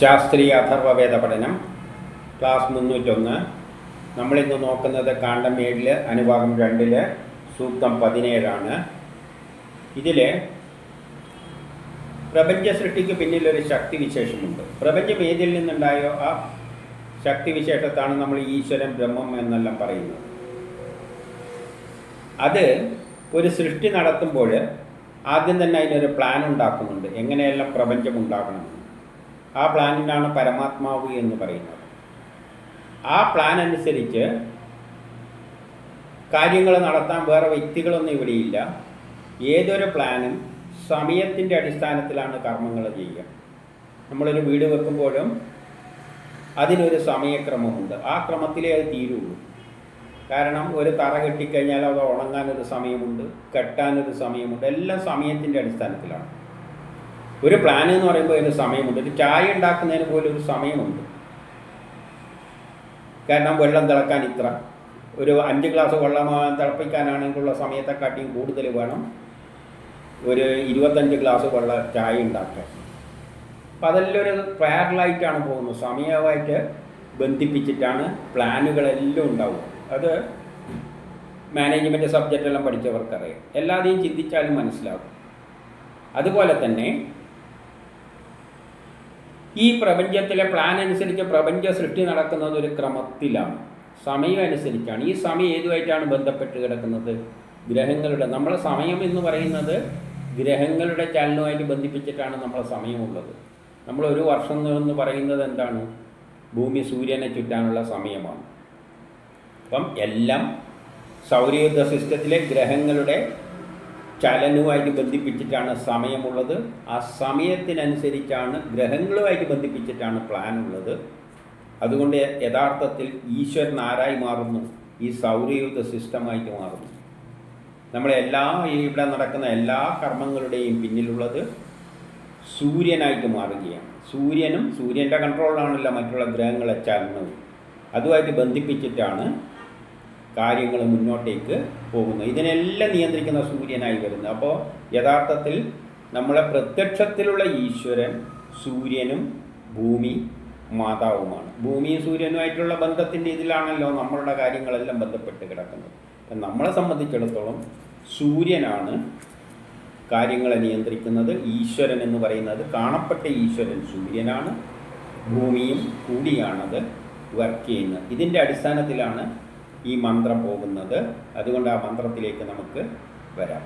ശാസ്ത്രീയ അഥർവവേദ പഠനം ക്ലാസ് മുന്നൂറ്റൊന്ന്. നമ്മളിന്ന് നോക്കുന്നത് കാണ്ടം ഏഴിൽ അനുഭാഗം രണ്ടിൽ സൂക്തം പതിനേഴാണ്. ഇതിൽ പ്രപഞ്ച സൃഷ്ടിക്ക് പിന്നിലൊരു ശക്തി വിശേഷമുണ്ട് പ്രപഞ്ചം ഏതിൽ നിന്നുണ്ടായോ? ആ ശക്തി വിശേഷത്താണ് നമ്മൾ ഈശ്വരൻ ബ്രഹ്മം എന്നെല്ലാം പറയുന്നത്. അത് ഒരു സൃഷ്ടി നടത്തുമ്പോൾ ആദ്യം തന്നെ അതിനൊരു പ്ലാൻ ഉണ്ടാക്കുന്നുണ്ട്. എങ്ങനെയെല്ലാം പ്രപഞ്ചം ഉണ്ടാകണമെന്ന്. ആ പ്ലാനിനാണ് പരമാത്മാവ് എന്ന് പറയുന്നത്. ആ പ്ലാൻ അനുസരിച്ച് കാര്യങ്ങൾ നടത്താൻ വേറെ വ്യക്തികളൊന്നും ഇവിടെയില്ല ഏതൊരു പ്ലാനും സമയത്തിന്റെ അടിസ്ഥാനത്തിലാണ് കർമ്മങ്ങൾ ചെയ്യുക. നമ്മളൊരു വീട് വെക്കുമ്പോഴും അതിനൊരു സമയക്രമമുണ്ട്. ആ ക്രമത്തിലേ അത് തീരുള്ളൂ. കാരണം ഒരു തറ കെട്ടിക്കഴിഞ്ഞാൽ അത് ഉണങ്ങാനൊരു സമയമുണ്ട് കെട്ടാനൊരു സമയമുണ്ട്. എല്ലാം സമയത്തിന്റെ അടിസ്ഥാനത്തിലാണ്. ഒരു പ്ലാൻ എന്ന് പറയുമ്പോൾ അതിന് സമയമുണ്ട്. ഒരു ചായ ഉണ്ടാക്കുന്നതിന് പോലും ഒരു സമയമുണ്ട്. കാരണം വെള്ളം തിളക്കാൻ ഇത്ര. ഒരു അഞ്ച് ഗ്ലാസ് വെള്ളം തിളപ്പിക്കാനാണെങ്കിലുള്ള സമയത്തെക്കാട്ടിയും കൂടുതൽ വേണം ഒരു ഇരുപത്തഞ്ച് ഗ്ലാസ് വെള്ളം ചായ ഉണ്ടാക്കാൻ. അപ്പം അതെല്ലാം ഒരു പാരലായിട്ടാണ് പോകുന്നത്. സമയമായിട്ട് ബന്ധിപ്പിച്ചിട്ടാണ് പ്ലാനുകളെല്ലാം ഉണ്ടാവുക. അത് മാനേജ്മെന്റ് സബ്ജക്റ്റെല്ലാം പഠിച്ചവർക്കറിയാം. എല്ലാതെയും ചിന്തിച്ചാലും മനസ്സിലാവും. അതുപോലെ തന്നെ ഈ പ്രപഞ്ചത്തിലെ പ്ലാൻ അനുസരിച്ച് പ്രപഞ്ച സൃഷ്ടി നടക്കുന്നത് ഒരു ക്രമത്തിലാണ്. സമയം അനുസരിച്ചാണ്. ഈ സമയം ഏതുമായിട്ടാണ് ബന്ധപ്പെട്ട് കിടക്കുന്നത്? ഗ്രഹങ്ങളുടെ. നമ്മളെ സമയം എന്ന് പറയുന്നത് ഗ്രഹങ്ങളുടെ ചലനവുമായിട്ട് ബന്ധിപ്പിച്ചിട്ടാണ് നമ്മളെ സമയമുള്ളത്. നമ്മൾ ഒരു വർഷം എന്ന് പറയുന്നത് എന്താണ്? ഭൂമി സൂര്യനെ ചുറ്റാനുള്ള സമയമാണ്. അപ്പം എല്ലാം സൗരയുദ്ധ സിസ്റ്റത്തിലെ ഗ്രഹങ്ങളുടെ ചലനവുമായിട്ട് ബന്ധിപ്പിച്ചിട്ടാണ് സമയമുള്ളത്. ആ സമയത്തിനനുസരിച്ചാണ് ഗ്രഹങ്ങളുമായിട്ട് ബന്ധിപ്പിച്ചിട്ടാണ് പ്ലാൻ ഉള്ളത് അതുകൊണ്ട് യഥാർത്ഥത്തിൽ ഈശ്വരൻ ആരായി മാറുന്നു? ഈ സൗരയുദ്ധ സിസ്റ്റമായിട്ട് മാറുന്നു. നമ്മളെ എല്ലാ ഇവിടെ നടക്കുന്ന എല്ലാ കർമ്മങ്ങളുടെയും പിന്നിലുള്ളത് സൂര്യനായിട്ട് മാറുകയാണ്. സൂര്യനും സൂര്യന്റെ കൺട്രോളിലാണല്ലോ മറ്റുള്ള ഗ്രഹങ്ങളെ ചലനവും. അതുമായിട്ട് ബന്ധിപ്പിച്ചിട്ടാണ് കാര്യങ്ങൾ മുന്നോട്ടേക്ക് പോകുന്നു. ഇതിനെല്ലാം നിയന്ത്രിക്കുന്ന സൂര്യനായി വരുന്നു. അപ്പോൾ യഥാർത്ഥത്തിൽ നമ്മളെ പ്രത്യക്ഷത്തിലുള്ള ഈശ്വരൻ സൂര്യനും ഭൂമി മാതാവുമാണ്. ഭൂമിയും സൂര്യനുമായിട്ടുള്ള ബന്ധത്തിന്റെ ഇതിലാണല്ലോ നമ്മളുടെ കാര്യങ്ങളെല്ലാം ബന്ധപ്പെട്ട് കിടക്കുന്നത്. അപ്പം നമ്മളെ സംബന്ധിച്ചിടത്തോളം സൂര്യനാണ് കാര്യങ്ങളെ നിയന്ത്രിക്കുന്നത്. ഈശ്വരൻ എന്ന് പറയുന്നത് കാണപ്പെട്ട ഈശ്വരൻ സൂര്യനാണ്. ഭൂമിയും കൂടിയാണത് വർക്ക് ചെയ്യുന്നത്. ഇതിന്റെ അടിസ്ഥാനത്തിലാണ് ഈ മന്ത്രം പോകുന്നത്. അതുകൊണ്ട് ആ മന്ത്രത്തിലേക്ക് നമുക്ക് വരാം.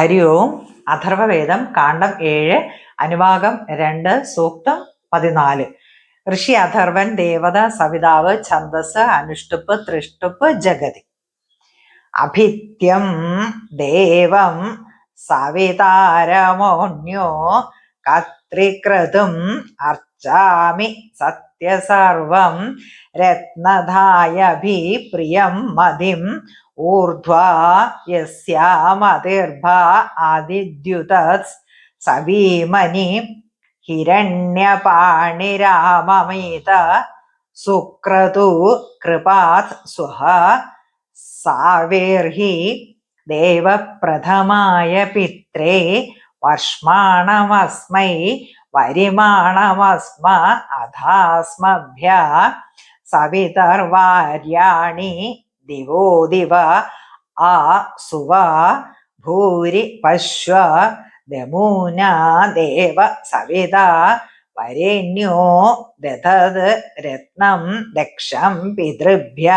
ഹരി ഓം അഥർവവേദം കാണ്ഡം ഏഴ് അനുഭാഗം രണ്ട് സൂക്തം പതിനാല്. ഋഷി അഥർവൻ ദേവത സവിതാവ് ഛന്ദസ് അനുഷ്ടുപ്പ് തൃഷ്ടുപ്പ് ജഗതി. അഭിത്യം ദേവം സവിതാരമോന്യോ കത്രികൃതും അർച്ചാമി സത്യസർവം രത്നധായഭി പ്രിയം മതിം ഊർധ്വാ യസ്യാമതിർഭ ആദിദ്യുതത് സവീമനി ഹിരണ്യപാണിരാമമീത സുക്രതു കൃപാത് സ്വഹ സാവേർഹി ദേവപ്രഥമായ പിത്രേ വർഷ്മാണമസ്മൈ വരിമാണമസ്മ അധാസ്മഭ്യ സവിതർവാര്യാണി ദിവോ ദിവ ആ സുവ ഭൂരി പശ്വ ദമൂന ദേവ സവിത വരേണ്യോ ദധത് രത്നം ദക്ഷം പിതൃഭ്യ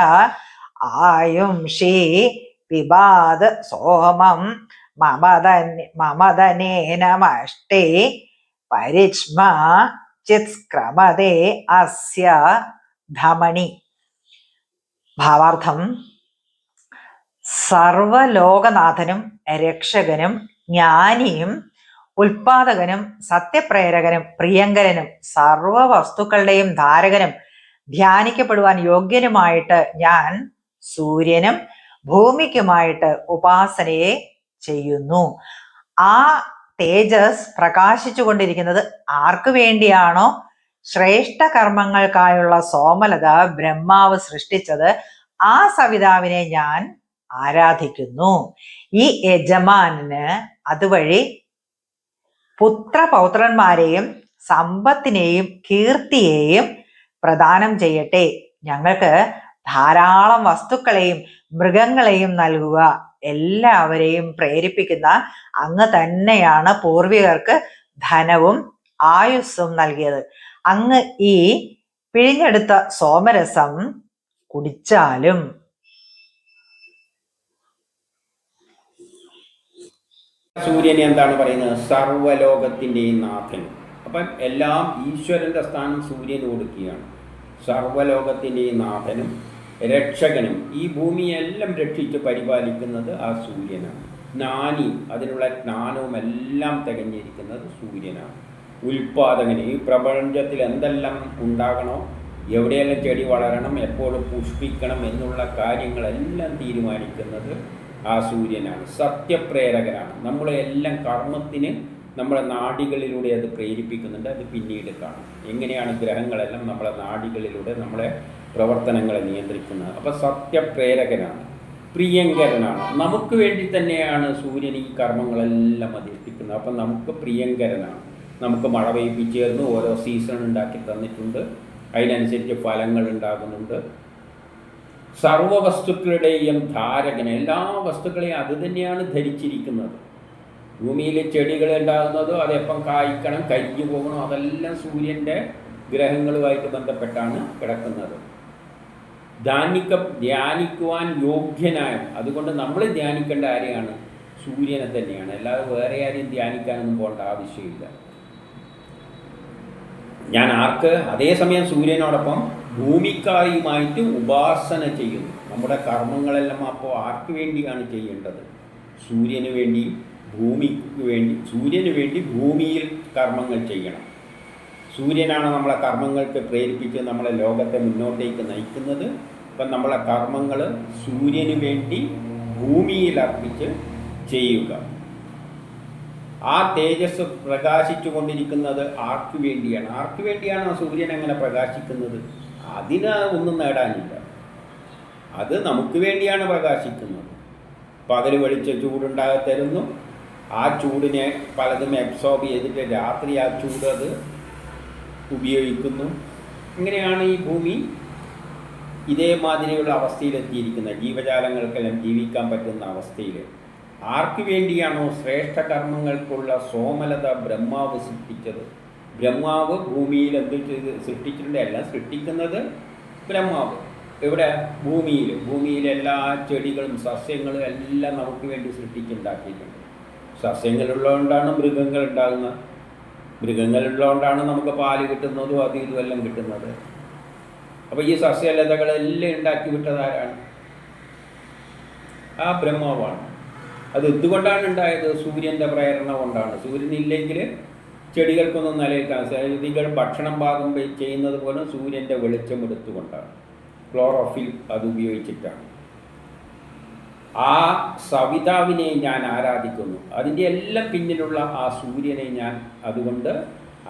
ആയുംഷി പിബാത് സോമം മമദൻ മമദനേനമഷ്ടേ പരിച്മ ചിത്സ്ക്രമതേ അസ്യ ധമണി ഭാവാർത്ഥം സർവലോകനാഥനും രക്ഷകനും ജ്ഞാനിയും ഉൽപാദകനും സത്യപ്രേരകനും പ്രിയങ്കരനും സർവ വസ്തുക്കളുടെയും ധാരകനും ധ്യാനിക്കപ്പെടുവാൻ യോഗ്യനുമായിട്ട് ഞാൻ സൂര്യനും ഭൂമിക്കുമായിട്ട് ഉപാസനയെ ചെയ്യുന്നു. ആ തേജസ് പ്രകാശിച്ചു കൊണ്ടിരിക്കുന്നത് ആർക്കു വേണ്ടിയാണോ? ശ്രേഷ്ഠ കർമ്മങ്ങൾക്കായുള്ള സോമലത ബ്രഹ്മാവ് സൃഷ്ടിച്ചത് ആ സവിതാവിനെ ഞാൻ ആരാധിക്കുന്നു. ഈ യജമാനന് അതുവഴി പുത്രപൗത്രന്മാരെയും സമ്പത്തിനെയും കീർത്തിയെയും പ്രദാനം ചെയ്യട്ടെ. ഞങ്ങൾക്ക് ധാരാളം വസ്തുക്കളെയും മൃഗങ്ങളെയും നൽകുക. എല്ലാവരെയും പ്രേരിപ്പിക്കുന്ന അങ്ങ് തന്നെയാണ് പൂർവികർക്ക് ധനവും ആയുസ്സും നൽകിയത്. അങ്ങ് ഈ പിഴിഞ്ഞെടുത്ത സോമരസം കുടിച്ചാലും സൂര്യനെ എന്താണ് പറയുന്നത്? സർവലോകത്തിന്റെയും നാഥൻ. അപ്പം എല്ലാം ഈശ്വരന്റെ സ്ഥാനം സൂര്യന് കൊടുക്കുകയാണ്. സർവലോകത്തിന്റെയും നാഥനും രക്ഷകനും ഈ ഭൂമിയെല്ലാം രക്ഷിച്ച് പരിപാലിക്കുന്നത് ആ സൂര്യനാണ്. ജ്ഞാനി അതിനുള്ള ജ്ഞാനവും എല്ലാം തികഞ്ഞിരിക്കുന്നത് സൂര്യനാണ്. ഉൽപാദകന് ഈ പ്രപഞ്ചത്തിൽ എന്തെല്ലാം ഉണ്ടാകണോ എവിടെയെല്ലാം ചെടി വളരണം എപ്പോഴും പുഷ്പിക്കണം എന്നുള്ള കാര്യങ്ങളെല്ലാം തീരുമാനിക്കുന്നത് ആ സൂര്യനാണ്. സത്യപ്രേരകനാണ്. നമ്മളെല്ലാം കർമ്മത്തിന് നമ്മുടെ നാടികളിലൂടെ അത് പ്രേരിപ്പിക്കുന്നുണ്ട് അത് പിന്നീട് കാണും. എങ്ങനെയാണ് ഗ്രഹങ്ങളെല്ലാം നമ്മുടെ നാടികളിലൂടെ നമ്മളെ പ്രവർത്തനങ്ങളെ നിയന്ത്രിക്കുന്നത്? അപ്പോൾ സത്യപ്രേരകനാണ് പ്രിയങ്കരനാണ്. നമുക്ക് വേണ്ടി തന്നെയാണ് സൂര്യൻ ഈ കർമ്മങ്ങളെല്ലാം അധിഷ്ഠിക്കുന്നത്. അപ്പം നമുക്ക് പ്രിയങ്കരനാണ്. നമുക്ക് മഴ പെയ്പ്പിച്ചേർന്ന് ഓരോ സീസൺ ഉണ്ടാക്കി തന്നിട്ടുണ്ട്. അതിനനുസരിച്ച് ഫലങ്ങൾ ഉണ്ടാകുന്നുണ്ട്. സർവ വസ്തുക്കളുടെയും ധാരകൻ എല്ലാ വസ്തുക്കളെയും അത് തന്നെയാണ് ധരിച്ചിരിക്കുന്നത്. ഭൂമിയിൽ ചെടികൾ ഉണ്ടാകുന്നതോ അതെപ്പം കായ്ക്കണം കരിഞ്ഞു പോകണം അതെല്ലാം സൂര്യന്റെ ഗ്രഹങ്ങളുമായിട്ട് ബന്ധപ്പെട്ടാണ് കിടക്കുന്നത്. ധ്യാനിക്ക ധ്യാനിക്കുവാൻ യോഗ്യനായ അതുകൊണ്ട് നമ്മൾ ധ്യാനിക്കേണ്ട ആരെയാണ് സൂര്യനെ തന്നെയാണ്. അല്ലാതെ വേറെ ആരെയും ധ്യാനിക്കാനൊന്നും പോകേണ്ട ആവശ്യമില്ല. ഞാൻ ആർക്ക് അതേസമയം സൂര്യനോടൊപ്പം ഭൂമിക്കായുമായിട്ട് ഉപാസന ചെയ്യുന്നു. നമ്മുടെ കർമ്മങ്ങളെല്ലാം അപ്പോൾ ആർക്ക് വേണ്ടിയാണ് ചെയ്യേണ്ടത്? സൂര്യന് വേണ്ടി ഭൂമിക്ക് വേണ്ടി സൂര്യന് വേണ്ടി ഭൂമിയിൽ കർമ്മങ്ങൾ ചെയ്യണം. സൂര്യനാണ് നമ്മളെ കർമ്മങ്ങൾക്ക് പ്രേരിപ്പിച്ച് നമ്മളെ ലോകത്തെ മുന്നോട്ടേക്ക് നയിക്കുന്നത്. അപ്പം നമ്മളെ കർമ്മങ്ങൾ സൂര്യന് വേണ്ടി ഭൂമിയിൽ അർപ്പിച്ച് ചെയ്യുക. ആ തേജസ് പ്രകാശിച്ചു കൊണ്ടിരിക്കുന്നത് ആർക്ക് വേണ്ടിയാണ്? ആർക്ക് വേണ്ടിയാണ് ആ സൂര്യൻ അങ്ങനെ പ്രകാശിക്കുന്നത്? അതിന് ഒന്നും നേടാനില്ല. അത് നമുക്ക് വേണ്ടിയാണ് പ്രകാശിക്കുന്നത്. പകൽ വെളിച്ച ചൂടുണ്ടാകെ തരുന്നു ആ ചൂടിനെ പലതും അബ്സോർബ് ചെയ്തിട്ട് രാത്രി ആ ചൂട് അത് ഉപയോഗിക്കുന്നു. ഇങ്ങനെയാണ് ഈ ഭൂമി ഇതേമാതിരിയുള്ള അവസ്ഥയിലെത്തിയിരിക്കുന്നത്. ജീവജാലങ്ങൾക്കെല്ലാം ജീവിക്കാൻ പറ്റുന്ന അവസ്ഥയിൽ ആർക്ക് വേണ്ടിയാണോ ശ്രേഷ്ഠ കർമ്മങ്ങൾക്കുള്ള സോമലത ബ്രഹ്മാവ് സൃഷ്ടിച്ചത്? ബ്രഹ്മാവ് ഭൂമിയിൽ എന്ത് സൃഷ്ടിച്ചിട്ടുണ്ട്? എല്ലാം സൃഷ്ടിക്കുന്നത് ബ്രഹ്മാവ്. ഇവിടെ ഭൂമിയിൽ. ഭൂമിയിലെല്ലാ ചെടികളും സസ്യങ്ങളും എല്ലാം നമുക്ക് വേണ്ടി സൃഷ്ടിച്ചുണ്ടാക്കിയിട്ടുണ്ട്. സസ്യങ്ങളുള്ളതുകൊണ്ടാണ് മൃഗങ്ങൾ ഉണ്ടാകുന്നത് മൃഗങ്ങളുള്ളതുകൊണ്ടാണ് നമുക്ക് പാൽ കിട്ടുന്നതും അതും ഇതുമെല്ലാം കിട്ടുന്നത്. അപ്പോൾ ഈ സസ്യലതകളെല്ലാം ഉണ്ടാക്കി വിട്ടതാരാണ് ആ ബ്രഹ്മാവാണ്. അത് എന്തുകൊണ്ടാണ് ഉണ്ടായത്? സൂര്യന്റെ പ്രേരണ കൊണ്ടാണ്. സൂര്യൻ ഇല്ലെങ്കിൽ ചെടികൾക്കൊന്നും നിലനിൽക്കാൻ ചെടികൾ ഭക്ഷണം പാകം ചെയ്യുന്നത് പോലും സൂര്യന്റെ വെളിച്ചം എടുത്തുകൊണ്ടാണ്. ക്ലോറോഫിൽ അത് ഉപയോഗിച്ചിട്ടാണ്. ആ സവിതാവിനെ ഞാൻ ആരാധിക്കുന്നു. അതിന്റെ എല്ലാം പിന്നിലുള്ള ആ സൂര്യനെ ഞാൻ അതുകൊണ്ട്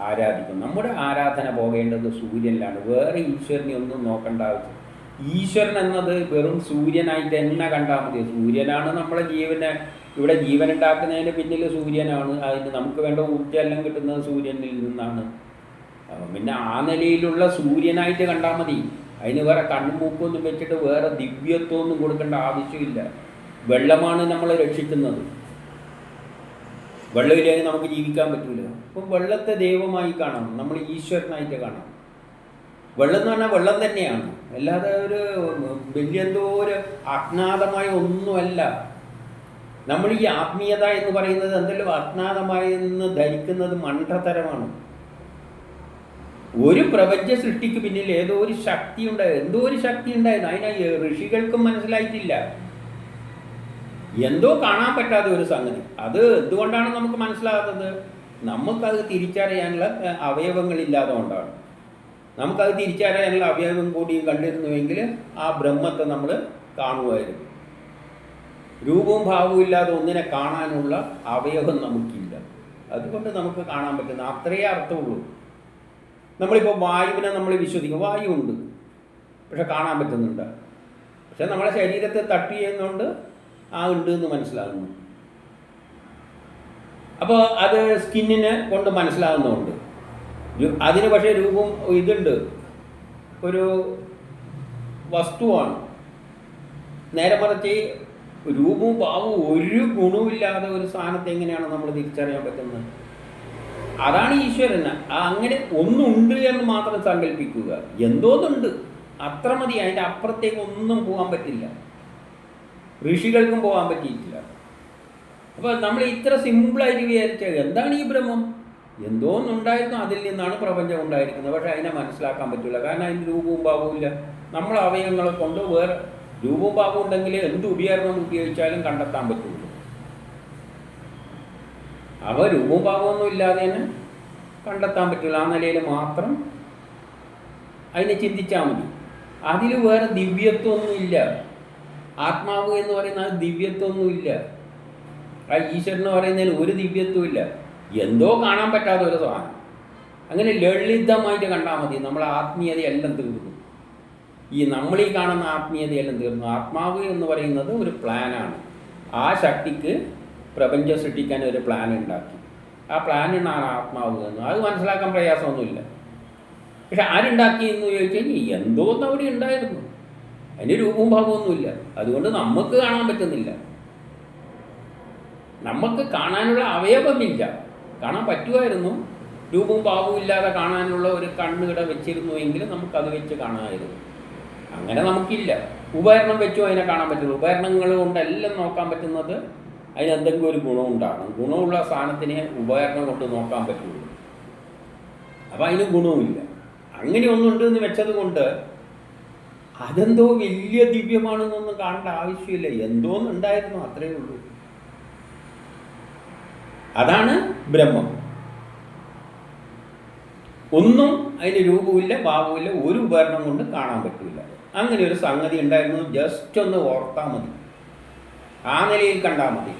ആരാധിക്കുന്നു. നമ്മുടെ ആരാധന പോകേണ്ടത് സൂര്യനിലാണ്. വേറെ ഈശ്വരനെ ഒന്നും നോക്കേണ്ട ആവശ്യം. ഈശ്വരൻ എന്നത് വെറും സൂര്യനായിട്ട് തന്നെ കണ്ടാൽ മതി. സൂര്യനാണ് നമ്മളെ ജീവനെ ഇവിടെ ജീവൻ ഉണ്ടാക്കുന്നതിന് പിന്നിൽ സൂര്യനാണ്. അതിന് നമുക്ക് വേണ്ട ഊർജമെല്ലാം കിട്ടുന്നത് സൂര്യനിൽ നിന്നാണ്. പിന്നെ ആ നിലയിലുള്ള സൂര്യനായിട്ട് കണ്ടാൽ മതി. അതിന് വേറെ കണ്ണുമൂക്കൊന്നും വെച്ചിട്ട് വേറെ ദിവ്യത്വമൊന്നും കൊടുക്കേണ്ട ആവശ്യമില്ല. വെള്ളമാണ് നമ്മളെ രക്ഷിക്കുന്നത്. വെള്ളമില്ലെങ്കിൽ നമുക്ക് ജീവിക്കാൻ പറ്റില്ല അപ്പം വെള്ളത്തെ ദൈവമായി കാണാം നമ്മൾ ഈശ്വരനായിട്ട് കാണാം വെള്ളം എന്ന് പറഞ്ഞാൽ വെള്ളം തന്നെയാണ്. അല്ലാതെ ഒരു വലിയ എന്തോ ഒരു അജ്ഞാതമായ ഒന്നുമല്ല. നമ്മൾ ഈ ആത്മീയത എന്ന് പറയുന്നത് എന്തെങ്കിലും അജ്ഞാതമായി എന്ന് ധരിക്കുന്നത് മണ്ടത്തരമാണ് ഒരു പ്രപഞ്ച സൃഷ്ടിക്ക് പിന്നിൽ ഏതോ ഒരു ശക്തി ഉണ്ടായത് എന്തോ ഒരു ശക്തി ഉണ്ടായിരുന്നു. അതിനായി ഋഷികൾക്കും മനസ്സിലായിട്ടില്ല. എന്തോ കാണാൻ പറ്റാത്ത ഒരു സംഗതി. അത് എന്തുകൊണ്ടാണ് നമുക്ക് മനസ്സിലാകാത്തത്? നമുക്കത് തിരിച്ചറിയാനുള്ള അവയവങ്ങളില്ലാതെ കൊണ്ടാണ് നമുക്കത് തിരിച്ചറിയാനുള്ള അവയവം കൂടി കണ്ടിരുന്നുവെങ്കിൽ ആ ബ്രഹ്മത്തെ നമ്മൾ കാണുമായിരുന്നു. രൂപവും ഭാവവും ഇല്ലാതെ ഒന്നിനെ കാണാനുള്ള അവയവം നമുക്കില്ല. അതുകൊണ്ട് നമുക്ക് കാണാൻ പറ്റുന്ന അത്രയേ അർത്ഥമുള്ളൂ. നമ്മളിപ്പോൾ വായുവിനെ നമ്മൾ വിശ്വസിക്കും. വായു ഉണ്ട് പക്ഷെ കാണാൻ പറ്റുന്നുണ്ട്. പക്ഷെ നമ്മളെ ശരീരത്തെ തട്ടി ചെയ്യുന്നതുകൊണ്ട് ആ ഉണ്ട് എന്ന് മനസ്സിലാകുന്നു. അപ്പോൾ അത് സ്കിന്നിനെ കൊണ്ട് മനസ്സിലാകുന്നുണ്ട് അതിന് പക്ഷേ രൂപം ഇതുണ്ട്. ഒരു വസ്തുവാണ്. നേരെ മറിച്ച് രൂപവും ഭാവവും ഒരു ഗുണവുമില്ലാതെ ഒരു സാധനത്തെ എങ്ങനെയാണ് നമ്മൾ തിരിച്ചറിയാൻ പറ്റുന്നത്? അതാണ് ഈശ്വരൻ. അങ്ങനെ ഒന്നുണ്ട് എന്ന് മാത്രം സങ്കല്പിക്കുക. എന്തോന്നുണ്ട്? അത്ര മതി. അതിന്റെ അപ്പുറത്തേക്ക് ഒന്നും പോകാൻ പറ്റില്ല. ഋഷികൾക്കും പോകാൻ പറ്റിയിട്ടില്ല. അപ്പോൾ നമ്മൾ ഇത്ര സിമ്പിളായിട്ട് വിചാരിച്ചത് എന്താണ് ഈ ബ്രഹ്മം? എന്തോന്നുണ്ടായിരുന്നു അതിൽ നിന്നാണ് പ്രപഞ്ചം ഉണ്ടായിരിക്കുന്നത്. പക്ഷേ അതിനെ മനസ്സിലാക്കാൻ പറ്റില്ല. കാരണം അതിന് രൂപവും ഭാവവും ഇല്ല. നമ്മൾ അവയവങ്ങളെ കൊണ്ട് വേറെ രൂപവും ഭാവവും ഉണ്ടെങ്കിൽ എന്ത് ഉപകരണം ഉപയോഗിച്ചാലും കണ്ടെത്താൻ പറ്റുള്ളൂ. അവ രൂപവും ഭാവമൊന്നും ഇല്ലാതെ തന്നെ കണ്ടെത്താൻ പറ്റില്ല. ആ നിലയിൽ മാത്രം അതിനെ ചിന്തിച്ചാൽ മതി. അതിൽ വേറെ ദിവ്യത്വമൊന്നുമില്ല ആത്മാവ് എന്ന് പറയുന്ന ആ ദിവ്യത്വമൊന്നുമില്ല. ആ ഈശ്വരൻ എന്ന് പറയുന്നതിന് ഒരു ദിവ്യത്വം ഇല്ല എന്തോ കാണാൻ പറ്റാത്ത ഒരു സാധനം. അങ്ങനെ ലളിതമായിട്ട് കണ്ടാൽ മതി. നമ്മളെ ആത്മീയതയെല്ലാം തീർന്നു. ഈ നമ്മളീ കാണുന്ന ആത്മീയതയെല്ലാം തീർന്നു. ആത്മാവ് എന്ന് പറയുന്നത് ഒരു പ്ലാനാണ്. ആ ശക്തിക്ക് പ്രപഞ്ചം സൃഷ്ടിക്കാൻ ഒരു പ്ലാൻ ഉണ്ടാക്കി. ആ പ്ലാനിനാണ് ആത്മാവ് എന്ന്. അത് മനസ്സിലാക്കാൻ പ്രയാസമൊന്നുമില്ല. പക്ഷെ ആരുണ്ടാക്കി എന്ന് ചോദിച്ചു കഴിഞ്ഞാൽ എന്തോന്ന് അവിടെ ഉണ്ടായിരുന്നു. അതിന് രൂപവും ഭാവമൊന്നുമില്ല അതുകൊണ്ട് നമുക്ക് കാണാൻ പറ്റുന്നില്ല. നമുക്ക് കാണാനുള്ള അവയവമില്ല. കാണാൻ പറ്റുമായിരുന്നു. രൂപവും ഭാവവും ഇല്ലാതെ കാണാനുള്ള ഒരു കണ്ണുകിട വെച്ചിരുന്നു എങ്കിൽ നമുക്കത് വെച്ച് കാണാമായിരുന്നു. അങ്ങനെ നമുക്കില്ല. ഉപകരണം വെച്ചും അതിനെ കാണാൻ പറ്റുള്ളൂ ഉപകരണങ്ങൾ കൊണ്ടെല്ലാം നോക്കാൻ പറ്റുന്നത് അതിന് എന്തെങ്കിലും ഒരു ഗുണമുണ്ടാകണം. ഗുണമുള്ള സാധനത്തിനെ ഉപകരണം കൊണ്ട് നോക്കാൻ പറ്റുള്ളൂ. അപ്പം അതിന് ഗുണവുമില്ല. അങ്ങനെ ഒന്നുണ്ട് എന്ന് വെച്ചത് കൊണ്ട് അതെന്തോ വലിയ ദിവ്യമാണെന്നൊന്നും കാണേണ്ട ആവശ്യമില്ല. എന്തോന്നുണ്ടായിരുന്നു? അത്രയേ ഉള്ളൂ. അതാണ് ബ്രഹ്മം. ഒന്നും അതിന് രൂപമില്ല ഭാവമില്ല ഒരു ഉപകരണം കൊണ്ട് കാണാൻ പറ്റില്ല അങ്ങനെ ഒരു സംഗതി ഉണ്ടായിരുന്നു. ജസ്റ്റ് ഒന്ന് ഓർത്താൽ മതി. ആ നിലയിൽ കണ്ടാൽ മതി.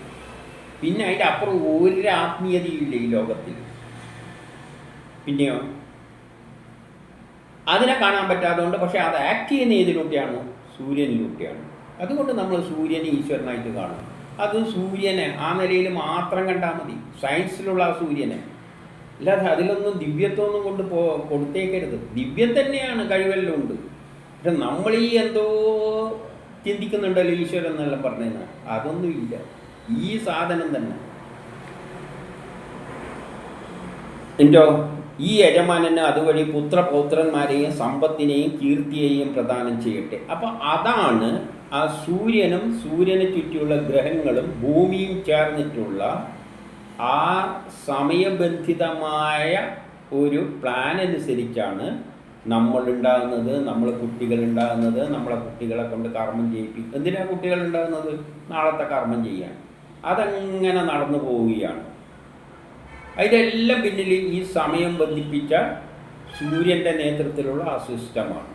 പിന്നെ അതിന്റെ അപ്പുറം ഒരു ആത്മീയതയില്ല ഈ ലോകത്തിൽ. പിന്നെയോ? അതിനെ കാണാൻ പറ്റാത്തതുകൊണ്ട് പക്ഷേ അത് ആക്ട് ചെയ്യുന്ന ഏതിലൂടെയാണ് സൂര്യനിലൂടെയാണ് അതുകൊണ്ട് നമ്മൾ സൂര്യനെ ഈശ്വരനായിട്ട് കാണും. അത് സൂര്യനെ ആ നിലയിൽ മാത്രം കണ്ടാൽ മതി. സയൻസിലുള്ള ആ സൂര്യനെ. അല്ലാതെ അതിലൊന്നും ദിവ്യത്വമൊന്നും കൊണ്ട് പോ കൊടുത്തേക്കരുത്. ദിവ്യം തന്നെയാണ് കഴിവെല്ലാം ഉണ്ട്. പക്ഷെ നമ്മൾ ഈ എന്തോ ചിന്തിക്കുന്നുണ്ടല്ലോ ഈശ്വരൻ എന്നെല്ലാം പറഞ്ഞത്. അതൊന്നും ഇല്ല. ഈ സാധനം തന്നെ. എന്തോ ഈ യജമാനന് അതുവഴി പുത്രപൗത്രന്മാരെയും സമ്പത്തിനെയും കീർത്തിയെയും പ്രദാനം ചെയ്യട്ടെ. അപ്പോൾ അതാണ് ആ സൂര്യനും സൂര്യനെ ചുറ്റിയുള്ള ഗ്രഹങ്ങളും ഭൂമിയും ചേർന്നിട്ടുള്ള ആ സമയബന്ധിതമായ ഒരു പ്ലാൻ അനുസരിച്ചാണ് നമ്മൾ ഉണ്ടാകുന്നത് നമ്മളെ കുട്ടികൾ ഉണ്ടാകുന്നത് നമ്മളെ കുട്ടികളെ കൊണ്ട് കർമ്മം ചെയ്യിപ്പിക്കും എന്തിനാണ് കുട്ടികൾ ഉണ്ടാകുന്നത് നാളത്തെ കർമ്മം ചെയ്യാൻ. അതങ്ങനെ നടന്നു പോവുകയാണ്. അതിലെല്ലാം പിന്നിൽ ഈ സമയം ബന്ധിപ്പിച്ച സൂര്യന്റെ നേതൃത്വത്തിലുള്ള ആ സിസ്റ്റമാണ്.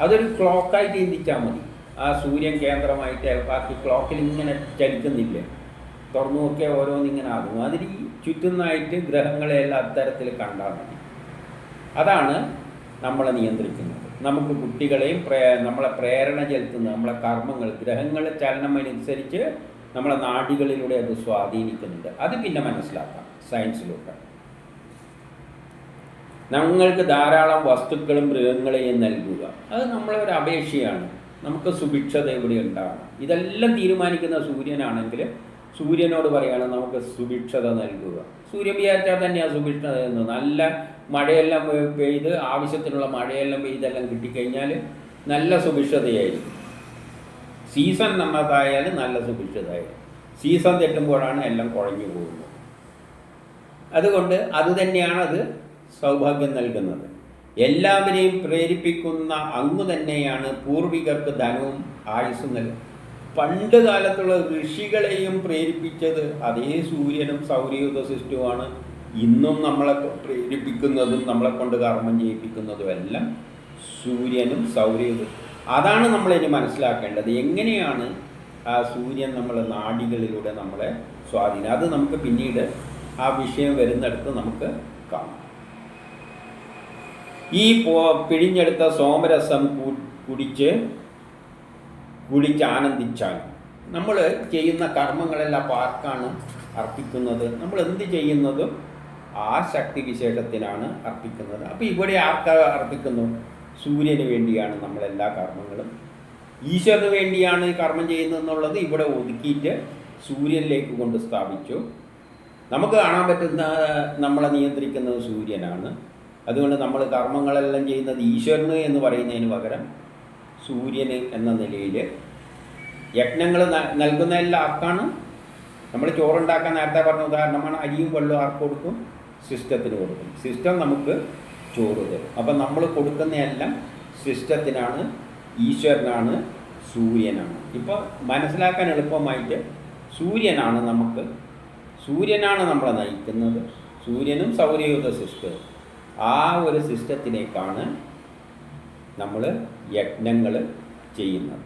അതൊരു ക്ലോക്കായി ചിന്തിച്ചാൽ മതി. ആ സൂര്യൻ കേന്ദ്രമായിട്ട് ബാക്കി ക്ലോക്കിൽ ഇങ്ങനെ ചലിക്കുന്നില്ല. തുറന്നു നോക്കിയാൽ ഓരോന്നിങ്ങനെ ആകും. അതിന് ഈ ചുറ്റുന്നതായിട്ട് ഗ്രഹങ്ങളെല്ലാം അത്തരത്തിൽ കണ്ടാൽ മതി. അതാണ് നമ്മളെ നിയന്ത്രിക്കുന്നത്. നമുക്ക് കുട്ടികളെയും പ്രേ നമ്മളെ പ്രേരണ ചെലുത്തുന്ന നമ്മളെ കർമ്മങ്ങൾ ഗ്രഹങ്ങളെ ചലനമനുസരിച്ച് നമ്മളെ നാടികളിലൂടെ അത് സ്വാധീനിക്കുന്നുണ്ട്. അത് പിന്നെ മനസ്സിലാക്കാം. സയൻസിലൂടെ. ഞങ്ങൾക്ക് ധാരാളം വസ്തുക്കളും മൃഗങ്ങളെയും നൽകുക. അത് നമ്മളെ ഒരു അപേക്ഷയാണ്. നമുക്ക് സുഭിക്ഷത എവിടെ ഉണ്ടാകണം ഇതെല്ലാം തീരുമാനിക്കുന്ന സൂര്യനാണെങ്കിൽ സൂര്യനോട് പറയുകയാണ് നമുക്ക് സുഭിക്ഷത നൽകുക. സൂര്യൻ വിചാരിച്ചാൽ തന്നെയാണ് സുഭിക്ഷത എന്ന് നല്ല മഴയെല്ലാം പെയ്ത് ആവശ്യത്തിനുള്ള മഴയെല്ലാം പെയ്തെല്ലാം കിട്ടിക്കഴിഞ്ഞാൽ നല്ല സുഭിക്ഷതയായിരിക്കും. സീസൺ നല്ലതായാൽ നല്ല പിടിച്ചതായാലും സീസൺ തെറ്റുമ്പോഴാണ് എല്ലാം കുഴഞ്ഞു പോകുന്നത്. അതുകൊണ്ട് അത് തന്നെയാണ് അത് സൗഭാഗ്യം നൽകുന്നത്. എല്ലാവരെയും പ്രേരിപ്പിക്കുന്ന അങ്ങ് തന്നെയാണ് പൂർവികർക്ക് ധനവും ആയുസ്സും നൽകുന്നത്. പണ്ട് കാലത്തുള്ള ഋഷികളെയും പ്രേരിപ്പിച്ചത് അതേ സൂര്യനും സൗരയൂഥ സിസ്റ്റവുമാണ് ഇന്നും നമ്മളെ പ്രേരിപ്പിക്കുന്നതും നമ്മളെ കൊണ്ട് കർമ്മം ചെയ്യിപ്പിക്കുന്നതും എല്ലാം സൂര്യനും സൗരയൂഥ അതാണ് നമ്മൾ ഇനി മനസ്സിലാക്കേണ്ടത്. എങ്ങനെയാണ് ആ സൂര്യൻ നമ്മളെ നാടികളിലൂടെ നമ്മളെ സ്വാധീനം അത് നമുക്ക് പിന്നീട് ആ വിഷയം വരുന്നിടത്ത് നമുക്ക് കാണാം. ഈ പിഴിഞ്ഞെടുത്ത സോമരസം കുടിച്ച് കുടിച്ച് ആനന്ദിച്ചാൽ നമ്മൾ ചെയ്യുന്ന കർമ്മങ്ങളെല്ലാം ആർക്കാണ് അർപ്പിക്കുന്നത്? നമ്മൾ എന്ത് ചെയ്യുന്നതും ആ ശക്തി വിശേഷത്തിനാണ് അർപ്പിക്കുന്നത്. അപ്പോൾ ഇവിടെ ആർക്ക അർപ്പിക്കുന്നു? സൂര്യന് വേണ്ടിയാണ് നമ്മളെല്ലാ കർമ്മങ്ങളും. ഈശ്വരന് വേണ്ടിയാണ് കർമ്മം ചെയ്യുന്നതെന്നുള്ളത് ഇവിടെ ഒതുക്കിയിട്ട് സൂര്യനിലേക്ക് കൊണ്ട് സ്ഥാപിച്ചു. നമുക്ക് കാണാൻ പറ്റുന്ന നമ്മളെ നിയന്ത്രിക്കുന്നത് സൂര്യനാണ്. അതുകൊണ്ട് നമ്മൾ കർമ്മങ്ങളെല്ലാം ചെയ്യുന്നത് ഈശ്വരന് എന്ന് പറയുന്നതിന് പകരം സൂര്യന് എന്ന നിലയിൽ യജ്ഞങ്ങൾ നൽകുന്നതെല്ലാം ആർക്കാണ്? നമ്മൾ ചോറുണ്ടാക്കാൻ നേരത്തെ പറഞ്ഞ ഉദാഹരണമാണ് അരിയും വെള്ളവും ആർക്ക് കൊടുക്കും? സിസ്റ്റത്തിന് കൊടുക്കും. സിസ്റ്റം നമുക്ക് ചോറ് തരും അപ്പം നമ്മൾ കൊടുക്കുന്നതെല്ലാം സിസ്റ്റത്തിനാണ് ഈശ്വരനാണ് സൂര്യനാണ്. ഇപ്പോൾ മനസ്സിലാക്കാൻ എളുപ്പമായിട്ട് സൂര്യനാണ് നമുക്ക് സൂര്യനാണ് നമ്മളെ നയിക്കുന്നത്. സൂര്യനും സൗരയൂഥ സിസ്റ്റവും ആ ഒരു സിസ്റ്റത്തിലേക്കാണ് നമ്മൾ യജ്ഞങ്ങൾ ചെയ്യുന്നത്.